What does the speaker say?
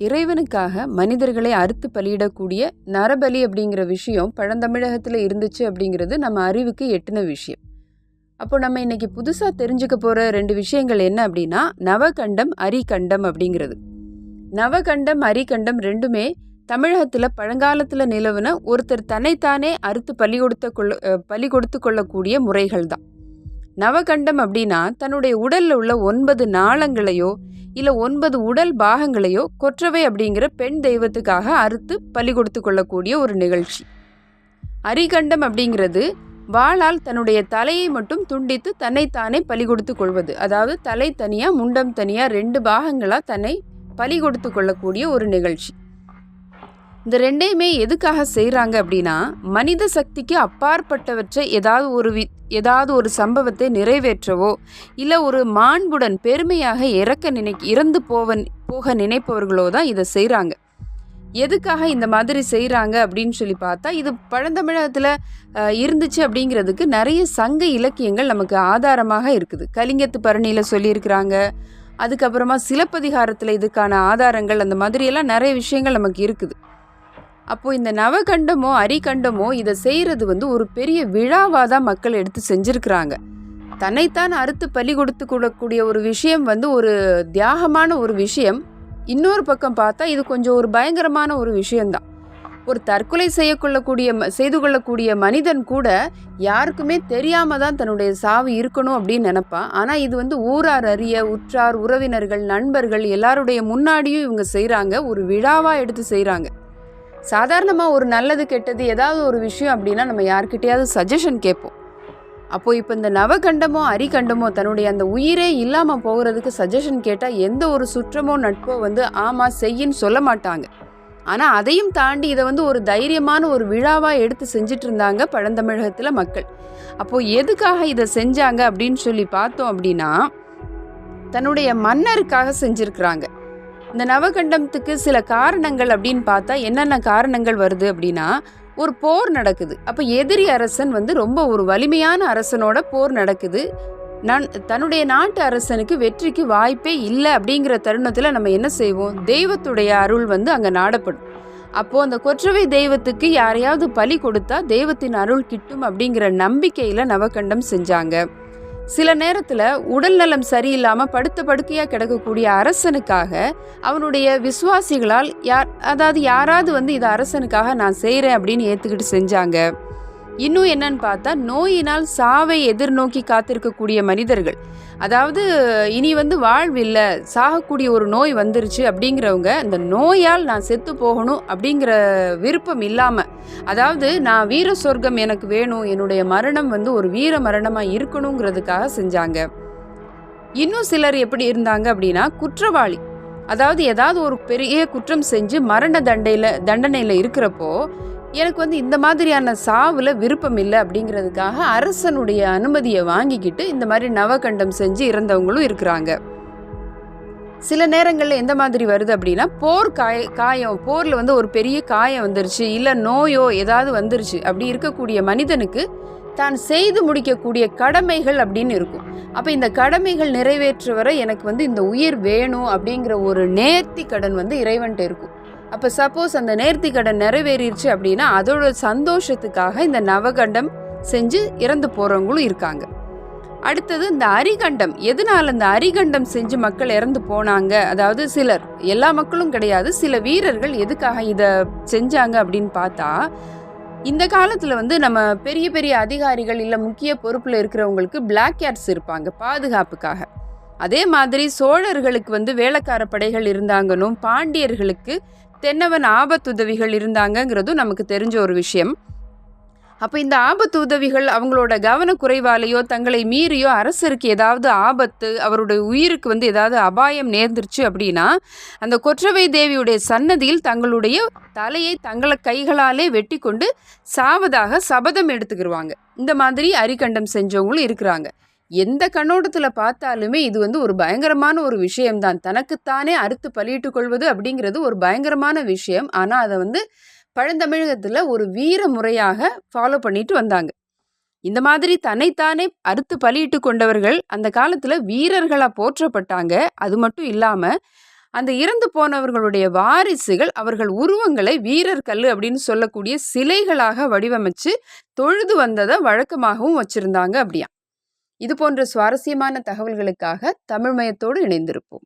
இறைவனுக்காக மனிதர்களை அறுத்து பலியிடக்கூடிய நரபலி அப்படிங்கிற விஷயம் பழந்தமிழகத்தில் இருந்துச்சு அப்படிங்கிறது நம்ம அறிவுக்கு எட்டின விஷயம். அப்போ நம்ம இன்னைக்கு புதுசாக தெரிஞ்சுக்க போகிற ரெண்டு விஷயங்கள் என்ன அப்படின்னா நவகண்டம் அரிகண்டம் அப்படிங்கிறது. நவகண்டம் அரிகண்டம் ரெண்டுமே தமிழகத்தில் பழங்காலத்தில் நிலவுன ஒருத்தர் தன்னைத்தானே அறுத்து பலி கொடுத்த கொள்ள பலி கொடுத்து கொள்ளக்கூடிய முறைகள் தான் நவகண்டம் அப்படின்னா தன்னுடைய உடலில் உள்ள ஒன்பது நாளங்களையோ இல்லை ஒன்பது உடல் பாகங்களையோ கொற்றவை அப்படிங்கிற பெண் தெய்வத்துக்காக அறுத்து பலி கொடுத்து கொள்ளக்கூடிய ஒரு நிகழ்ச்சி. அரிகண்டம் அப்படிங்கிறது வாளால் தன்னுடைய தலையை மட்டும் துண்டித்து தன்னைத்தானே பலி கொடுத்து கொள்வது. அதாவது தலை தனியாக முண்டம் தனியாக ரெண்டு பாகங்களாக தன்னை பலி கொடுத்து கொள்ளக்கூடிய ஒரு நிகழ்ச்சி. இந்த ரெண்டையுமே எதுக்காக செய்கிறாங்க அப்படின்னா மனித சக்திக்கு அப்பாற்பட்டவற்றை ஏதாவது ஒரு வி ஏதாவது ஒரு சம்பவத்தை நிறைவேற்றவோ இல்லை ஒரு மாண்புடன் பெருமையாக இறக்க நினை இறந்து போவன் போக நினைப்பவர்களோ தான் இதை செய்கிறாங்க எதுக்காக இந்த மாதிரி செய்கிறாங்க அப்படின்னு சொல்லி பார்த்தா இது பழந்தமிழகத்தில் இருந்துச்சு அப்படிங்கிறதுக்கு நிறைய சங்க இலக்கியங்கள் நமக்கு ஆதாரமாக இருக்குது. கலிங்கத்து பரணியில் சொல்லியிருக்கிறாங்க. அதுக்கப்புறமா சிலப்பதிகாரத்தில் இதுக்கான ஆதாரங்கள் அந்த மாதிரியெல்லாம் நிறைய விஷயங்கள் நமக்கு இருக்குது. அப்போது இந்த நவகண்டமோ அரிகண்டமோ இதை செய்கிறது வந்து ஒரு பெரிய விழாவாக தான் மக்கள் எடுத்து செஞ்சுருக்கிறாங்க. தன்னைத்தான் அறுத்து பலி கொடுத்து கொள்ளக்கூடிய ஒரு விஷயம் வந்து ஒரு தியாகமான ஒரு விஷயம். இன்னொரு பக்கம் பார்த்தா இது கொஞ்சம் ஒரு பயங்கரமான ஒரு விஷயம்தான். ஒரு தற்கொலை செய்யக்கொள்ளக்கூடிய ம- செய்து கொள்ளக்கூடிய மனிதன் கூட யாருக்குமே தெரியாமல் தான் தன்னுடைய சாவு இருக்கணும் அப்படின்னு நினைப்பான். ஆனால் இது வந்து ஊரார் அறிய உற்றார் உறவினர்கள் நண்பர்கள் எல்லாருடைய முன்னாடியும் இவங்க செய்கிறாங்க ஒரு விழாவாக எடுத்து செய்கிறாங்க சாதாரணமாக ஒரு நல்லது கெட்டது ஏதாவது ஒரு விஷயம் அப்படின்னா நம்ம யார்கிட்டையாவது சஜஷன் கேட்போம். அப்போது இப்போ இந்த நவகண்டமோ அரிகண்டமோ தன்னுடைய அந்த உயிரே இல்லாமல் போகிறதுக்கு சஜஷன் கேட்டால் எந்த ஒரு சுற்றமோ நட்போ வந்து ஆமாம் செய்யின்னு சொல்ல மாட்டாங்க. ஆனால் அதையும் தாண்டி இதை வந்து ஒரு தைரியமான ஒரு விழாவாக எடுத்து செஞ்சுட்டு இருந்தாங்க பழந்தமிழகத்தில் மக்கள். அப்போது எதுக்காக இதை செஞ்சாங்க அப்படின்னு சொல்லி பார்த்தோம் அப்படின்னா தன்னுடைய மன்னருக்காக செஞ்சுருக்கிறாங்க. இந்த நவகண்டத்துக்கு சில காரணங்கள் அப்படின்னு பார்த்தா என்னென்ன காரணங்கள் வருது அப்படின்னா ஒரு போர் நடக்குது. அப்போ எதிரி அரசன் வந்து ரொம்ப ஒரு வலிமையான அரசனோட போர் நடக்குது. நான் தன்னுடைய நாட்டு அரசனுக்கு வெற்றிக்கு வாய்ப்பே இல்லை அப்படிங்கிற தருணத்தில் நம்ம என்ன செய்வோம்? தெய்வத்துடைய அருள் வந்து அங்கே நாடப்படும். அப்போது அந்த கொற்றவை தெய்வத்துக்கு யாரையாவது பலி கொடுத்தா தெய்வத்தின் அருள் கிட்டும் அப்படிங்கிற நம்பிக்கையில் நவகண்டம் செஞ்சாங்க. சில நேரத்தில் உடல்நலம் சரியில்லாமல் படுத்த படுக்கையாக கிடக்கக்கூடிய அரசனுக்காக அவனுடைய விசுவாசிகளால் யார் அதாவது யாராவது வந்து இதை அரசனுக்காக நான் செய்கிறேன் அப்படின்னு ஏற்றுக்கிட்டு செஞ்சாங்க. இன்னும் என்னன்னு பார்த்தா நோயினால் சாவை எதிர்நோக்கி காத்திருக்கக்கூடிய மனிதர்கள். அதாவது இனி வந்து வாழ்வில்லை சாகக்கூடிய ஒரு நோய் வந்துருச்சு அப்படிங்கிறவங்க இந்த நோயால் நான் செத்து போகணும் அப்படிங்கிற விருப்பம் இல்லாமல் அதாவது நான் வீர சொர்க்கம் எனக்கு வேணும் என்னுடைய மரணம் வந்து ஒரு வீர மரணமாக இருக்கணுங்கிறதுக்காக செஞ்சாங்க. இன்னும் சிலர் எப்படி இருந்தாங்க அப்படின்னா குற்றவாளி. அதாவது ஏதாவது ஒரு பெரிய குற்றம் செஞ்சு மரண தண்டையில் தண்டனையில் இருக்கிறப்போ எனக்கு வந்து இந்த மாதிரியான சாவில் விருப்பம் இல்லை அப்படிங்கிறதுக்காக அரசனுடைய அனுமதியை வாங்கிக்கிட்டு இந்த மாதிரி நவகண்டம் செஞ்சு இறந்தவங்களும் இருக்கிறாங்க. சில நேரங்களில் எந்த மாதிரி வருது அப்படின்னா போர் காய காயம் போரில் வந்து ஒரு பெரிய காயம் வந்துருச்சு இல்லை நோயோ ஏதாவது வந்துருச்சு அப்படி இருக்கக்கூடிய மனிதனுக்கு தான் செய்து முடிக்கக்கூடிய கடமைகள் அப்படின்னு இருக்கும். அப்போ இந்த கடமைகள் நிறைவேற்று வரை எனக்கு வந்து இந்த உயிர் வேணும் அப்படிங்கிற ஒரு நேர்த்தி கடன் வந்து இறைவன்ட்டு இருக்கும். அப்போ சப்போஸ் அந்த நேர்த்தி கடன் நிறைவேறிடுச்சு அப்படின்னா அதோட சந்தோஷத்துக்காக இந்த நவகண்டம் செஞ்சு இறந்து போகிறவங்களும் இருக்காங்க. அடுத்தது இந்த அரிகண்டம். எதனால் இந்த அரிகண்டம் செஞ்சு மக்கள் இறந்து போனாங்க? அதாவது சிலர் எல்லா மக்களும் கிடையாது சில வீரர்கள் எதுக்காக இதை செஞ்சாங்க அப்படின்னு பார்த்தா இந்த காலத்தில் வந்து நம்ம பெரிய பெரிய அதிகாரிகள் இல்லை முக்கிய பொறுப்பில் இருக்கிறவங்களுக்கு பிளாக் கேட்ஸ் இருப்பாங்க பாதுகாப்புக்காக. அதே மாதிரி சோழர்களுக்கு வந்து வேலைக்கார படைகள் இருந்தாங்கன்னும் பாண்டியர்களுக்கு தென்னவன் ஆபத்துதவிகள் இருந்தாங்கங்கிறதும் நமக்கு தெரிஞ்ச ஒரு விஷயம். அப்போ இந்த ஆபத்து உதவிகள் அவங்களோட கவனக்குறைவாலேயோ தங்களை மீறியோ அரசருக்கு ஏதாவது ஆபத்து அவருடைய உயிருக்கு வந்து ஏதாவது அபாயம் நேர்ந்துருச்சு அப்படின்னா அந்த கொற்றவை தேவியுடைய சன்னதியில் தங்களுடைய தலையை தங்களை கைகளாலே வெட்டி கொண்டு சாவதாக சபதம் எடுத்துக்கிடுவாங்க இந்த மாதிரி அரிகண்டம் செஞ்சவங்களும் இருக்கிறாங்க. எந்த கண்ணோட்டத்தில் பார்த்தாலுமே இது வந்து ஒரு பயங்கரமான ஒரு விஷயம்தான். தனக்குத்தானே அறுத்து பலியிட்டு கொள்வது அப்படிங்கிறது ஒரு பயங்கரமான விஷயம். ஆனால் அதை வந்து பழந்தமிழகத்தில் ஒரு வீர முறையாக ஃபாலோ பண்ணிட்டு வந்தாங்க. இந்த மாதிரி தன்னைத்தானே அறுத்து பலியிட்டு கொண்டவர்கள் அந்த காலத்தில் வீரர்களாக போற்றப்பட்டாங்க. அது மட்டும் இல்லாமல் அந்த இறந்து போனவர்களுடைய வாரிசுகள் அவர்கள் உருவங்களை வீரர் கல் அப்படின்னு சொல்லக்கூடிய சிலைகளாக வடிவமைச்சு தொழுது வந்ததை வழக்கமாகவும் வச்சுருந்தாங்க அப்படியா. இது போன்ற சுவாரஸ்யமான தகவல்களுக்காக தமிழ்மயத்தோடு இணைந்திருப்போம்.